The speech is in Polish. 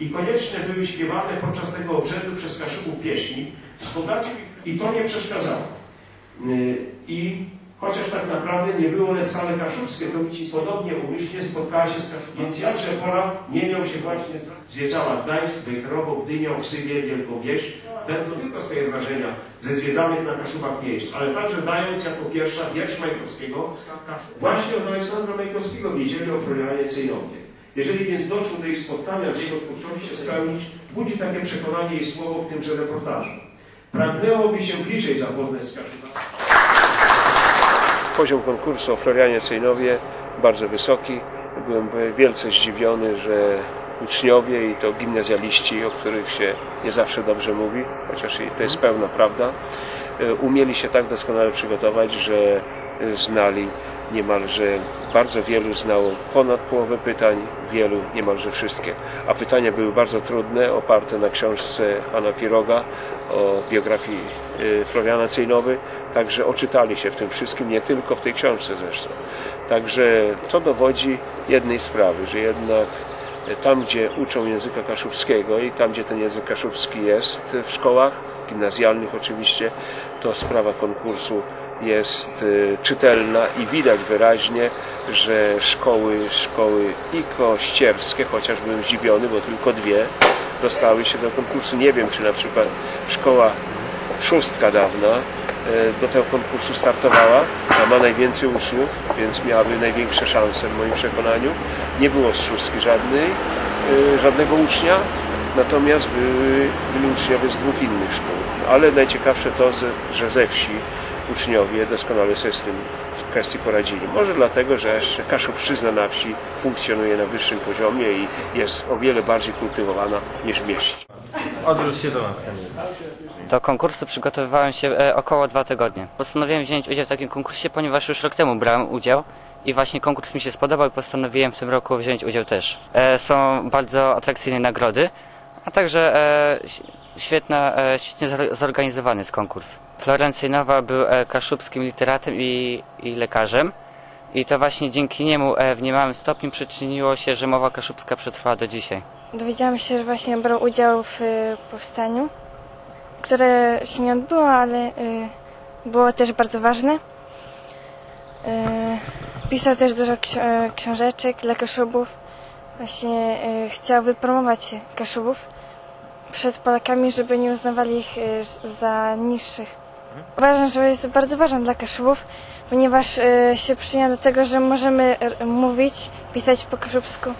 i koniecznie były śpiewane podczas tego obrzędu przez Kaszubów pieśni podaci i to nie przeszkadzało. Y, I chociaż tak naprawdę nie było one wcale kaszubskie, to ci podobnie umyślnie spotkała się z Kaszubem. Więc jakże Pola nie miał się właśnie, zwiedzała Gdańsk, Wejherowo, Gdynię, Oksywię, Wielką Wieś, będą tylko z tego wrażenia ze zwiedzanych na Kaszubach miejsc, ale także dając jako pierwsza wiersz Majkowskiego, właśnie od Aleksandra Majkowskiego wiedzieli o Florianie Cyjnowie. Jeżeli więc doszło do ich spotkania z jego twórczością spełnić, budzi takie przekonanie i słowo w tymże reportażu. Pragnęłoby się bliżej zapoznać z Kaszubami. Poziom konkursu o Florianie Cyjnowie bardzo wysoki. Byłem wielce zdziwiony, że uczniowie i to gimnazjaliści, o których się nie zawsze dobrze mówi, chociaż to jest pełna prawda, e, umieli się tak doskonale przygotować, że e, znali niemalże bardzo wielu znało ponad połowę pytań, wielu niemalże wszystkie. A pytania były bardzo trudne, oparte na książce Hanna Piroga o biografii e, Floriana Cejnowy, także oczytali się w tym wszystkim, nie tylko w tej książce zresztą. Także to dowodzi jednej sprawy, że jednak tam, gdzie uczą języka kaszubskiego i tam, gdzie ten język kaszubski jest w szkołach, gimnazjalnych oczywiście, to sprawa konkursu jest y, czytelna i widać wyraźnie, że szkoły, szkoły i kościerskie, chociaż byłem zdziwiony, bo tylko dwie dostały się do konkursu. Nie wiem, czy na przykład szkoła szóstka dawna y, do tego konkursu startowała, a ma najwięcej uczniów, więc miałaby największe szanse w moim przekonaniu. Nie było z szóstki żadnej, y, żadnego ucznia, natomiast były, byli uczniowie z dwóch innych szkół. Ale najciekawsze to, że ze wsi uczniowie doskonale sobie z tym w kwestii poradzili. Może dlatego, że jeszcze Kaszubszczyzna na wsi funkcjonuje na wyższym poziomie i jest o wiele bardziej kultywowana niż w mieście. Odwróć się do nas, Kamil. Do konkursu przygotowywałem się e, około dwa tygodnie. Postanowiłem wziąć udział w takim konkursie, ponieważ już rok temu brałem udział i właśnie konkurs mi się spodobał i postanowiłem w tym roku wziąć udział też. E, są bardzo atrakcyjne nagrody, a także e, świetna, e, świetnie zor- zorganizowany jest konkurs. Florian Cejnowa był e, kaszubskim literatem i, i lekarzem i to właśnie dzięki niemu e, w niemałym stopniu przyczyniło się, że mowa kaszubska przetrwała do dzisiaj. Dowiedziałam się, że właśnie brał udział w y, powstaniu, które się nie odbyło, ale było też bardzo ważne. Pisał też dużo ksi- e, książeczek dla Kaszubów. Właśnie chciał wypromować Kaszubów przed Polakami, żeby nie uznawali ich za niższych. Uważam, że jest bardzo ważne dla Kaszubów, ponieważ y, się przyczynia do tego, że możemy mówić, pisać po kaszubsku.